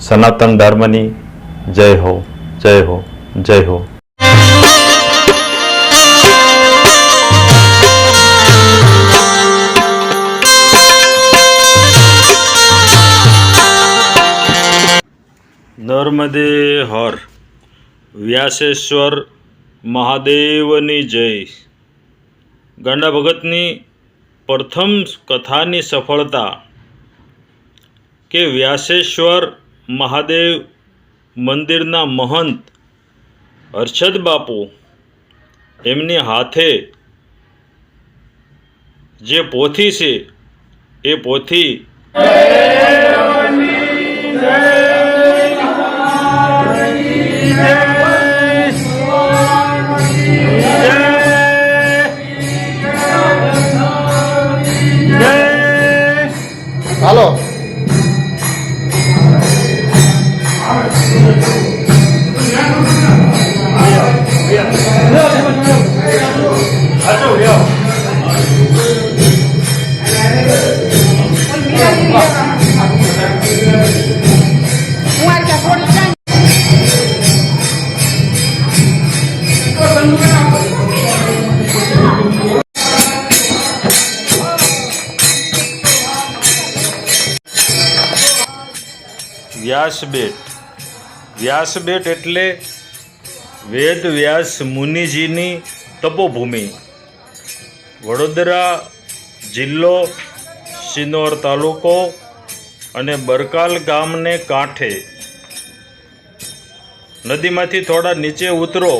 સનાતન ધર્મની જય હો જય હો જય હો નર્મદે હર વ્યાસેશ્વર મહાદેવની જય ગાંડા ભગતની પ્રથમ કથાની સફળતા કે વ્યાસેશ્વર મહાદેવ મંદિરના મહંત હર્ષદ બાપુ એમની હાથે જે પોથી છે એ પોથી વ્યાસબેટ. વ્યાસબેટ એટલે વેદ વ્યાસ મુનિજીની તપોભૂમિ. વડોદરા જિલ્લો સિનોર તાલુકો અને બરકાલ ગામને કાંઠે. નદીમાંથી થોડા નીચે ઉતરો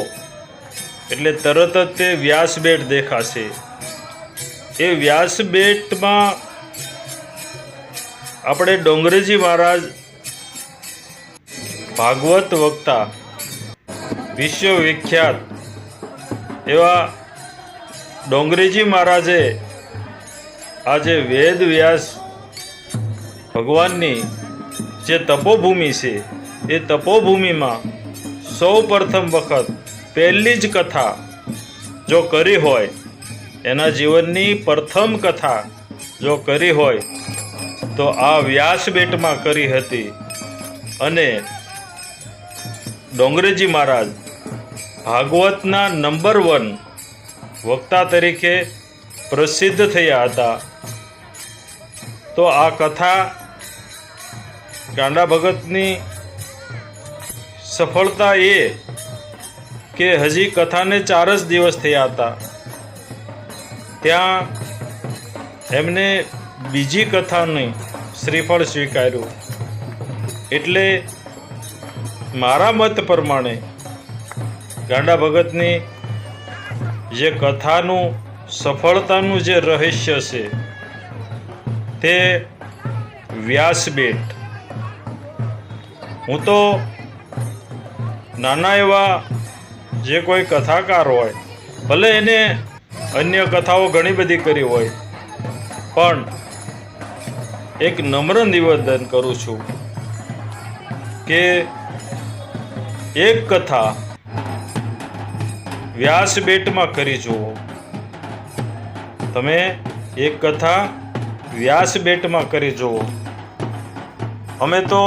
એટલે તરત જ તે વ્યાસબેટ દેખાશે. એ વ્યાસબેટમાં આપણે ડોંગરેજી મહારાજ ભાગવત વક્તા વિશ્વ વિખ્યાત એવા ડોંગરેજી મહારાજે આજે વેદ વ્યાસ ભગવાનની જે તપોભૂમિ છે, એ તપોભૂમિમાં સૌ પ્રથમ વખત પહેલી જ કથા જો કરી હોય, એના જીવનની પ્રથમ કથા જો કરી હોય, તો આ વ્યાસબેટમાં કરી હતી. અને ડોંગરેજી મહારાજ ભાગવતના નંબર વન વક્તા તરીકે પ્રસિદ્ધ થયા હતા. તો આ કથા ગાંડા ભગતની સફળતા એ કે હજી કથાને ચાર જ દિવસ થયા હતા. ત્યાં એમને બીજી કથાની શ્રીફળ સ્વીકાર્યું. એટલે મારા મત પ્રમાણે ગાંડા ભગતની જે કથાનું સફળતાનું જે રહસ્ય છે, તે વ્યાસબેટ હું તો નાના એવા જે કોઈ કથાકાર હોય, ભલે એને અન્ય કથાઓ ઘણી બધી કરી હોય, પણ એક નમ્ર નિવેદન કરું છું કે એક કથા વ્યાસબેટમાં કરી જુઓ. તમે એક કથા વ્યાસબેટમાં કરી જુઓ. અમે તો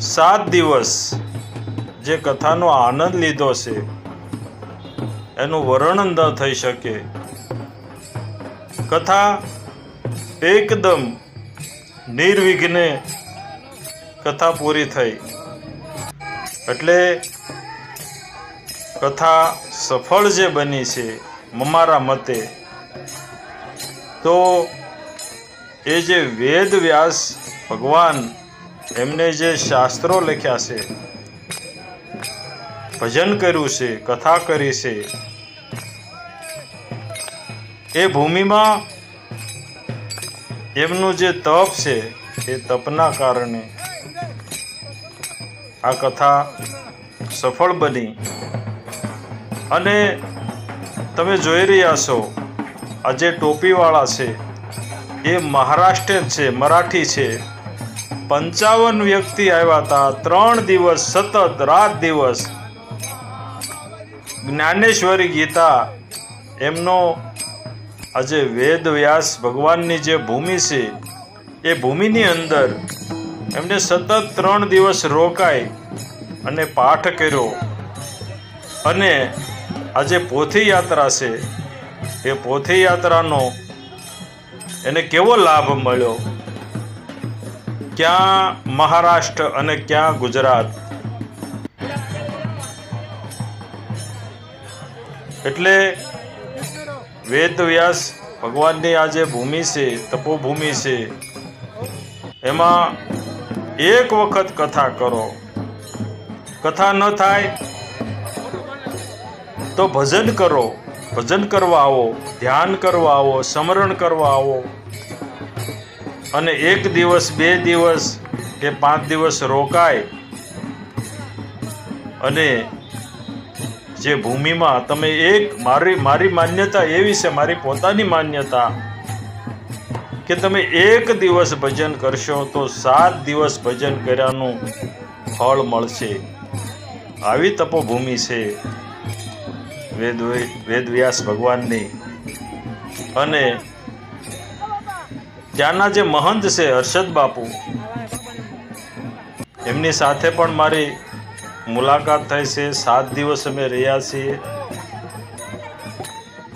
સાત દિવસ જે કથાનો આનંદ લીધો છે, એનું વર્ણન ન થઈ શકે. કથા એકદમ નિર્વિઘ્ને કથા પૂરી થઈ. એટલે કથા સફળ જે બની છે મારા મતે, તો એ જે વેદ વ્યાસ ભગવાન એમને જે શાસ્ત્રો લખ્યા છે, ભજન કર્યું છે, કથા કરી છે, એ ભૂમિમાં એમનું જે તપ છે, એ તપના કારણે આ કથા સફળ બની. અને તમે જોઈ રહ્યા છો, આ જે ટોપીવાળા છે, એ મહારાષ્ટ્ર છે, મરાઠી છે. પંચાવન વ્યક્તિ આવ્યા હતા, ત્રણ દિવસ સતત, રાત દિવસ. જ્ઞાનેશ્વરી ગીતા, એમનો આજે વેદ વ્યાસ ભગવાનની જે ભૂમિ છે, એ ભૂમિની અંદર એમને સતત ત્રણ દિવસ રોકાઈ અને પાઠ કર્યો. અને આજે પોથી યાત્રા છે. એ પોથી યાત્રાનો એને કેવો લાભ મળ્યો? ક્યાં મહારાષ્ટ્ર અને ક્યાં ગુજરાત? એટલે વેદ વ્યાસ ભગવાનની આ જે ભૂમિ છે, તપોભૂમિ છે. એમાં એક વખત કથા કરો. કથા ન થાય તો ભજન કરો, ભજન કરવા આવો, ધ્યાન કરવા આવો, સ્મરણ કરવા આવો. અને એક દિવસ, બે દિવસ કે પાંચ દિવસ રોકાય. અને જે ભૂમિમાં તમે એક, મારી મારી માન્યતા એવી છે, મારી પોતાની માન્યતા, કે તમે એક દિવસ ભજન કરશો તો સાત દિવસ ભજન કર્યાનું ફળ મળશે. આવી તપોભૂમિ છે. વેદ વેદવ્યાસ ભગવાનની. અને ત્યાંના જે મહંત છે હર્ષદ બાપુ, એમની સાથે પણ મારી મુલાકાત થઈ છે. સાત દિવસ અમે રહ્યા છીએ.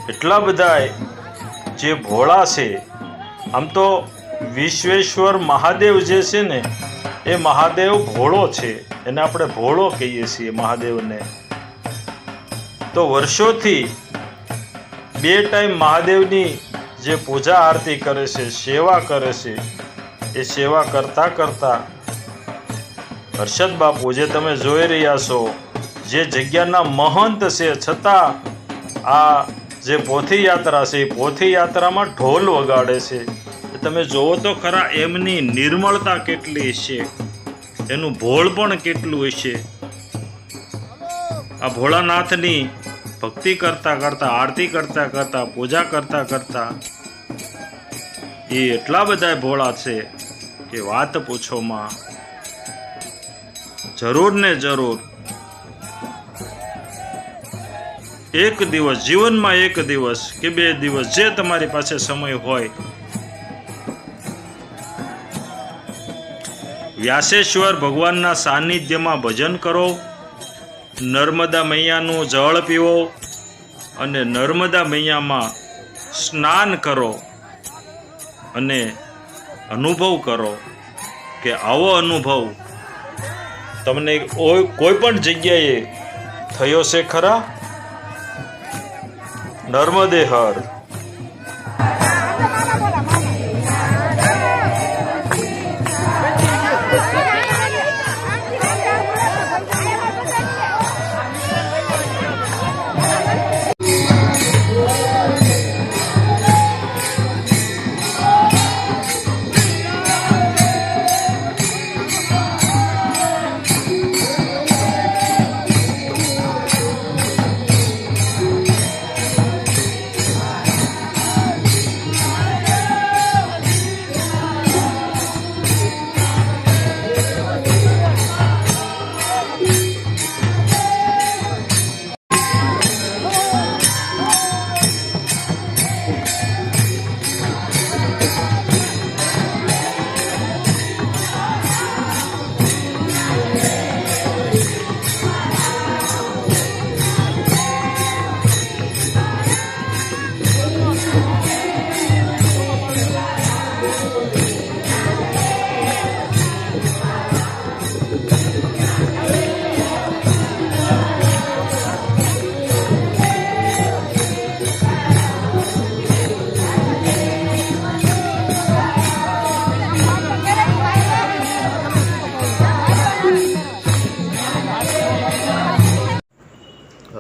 એટલા બધા જે ભોળા છે, આમ તો વિશ્વેશ્વર મહાદેવ જે છે ને, એ મહાદેવ ભોળો છે. એને આપણે ભોળો કહીએ છીએ મહાદેવને. તો વર્ષોથી બે ટાઈમ મહાદેવની જે પૂજા આરતી કરે છે, સેવા કરે છે, એ સેવા કરતા કરતા હર્ષદ બાપુ, જે તમે જોઈ રહ્યા છો, જે જગ્યાના મહંત છે, છતાં આ જે પોથી યાત્રા છે, એ પોથી યાત્રામાં ઢોલ વગાડે છે. તમે જોવો તો ખરા, એમની નિર્મળતા કેટલી છે, એનું ભોળ પણ કેટલું હશે. આ ભોળાનાથની ભક્તિ કરતા કરતા, આરતી કરતા કરતા, પૂજા કરતા કરતા એ એટલા બધા ભોળા છે કે વાત પૂછોમાં જરૂર ને જરૂર. એક દિવસ, જીવનમાં એક દિવસ કે બે દિવસ, જે તમારી પાસે સમય હોય. વ્યાસેશ્વર ભગવાનના સાનિધ્યમાં ભજન કરો. નર્મદા મૈયાનું જળ પીવો અને નર્મદા મૈયામાં સ્નાન કરો અને અનુભવ કરો કે આવો અનુભવ તમને કોઈ પણ જગ્યાએ થયો છે ખરા? નર્મદે હર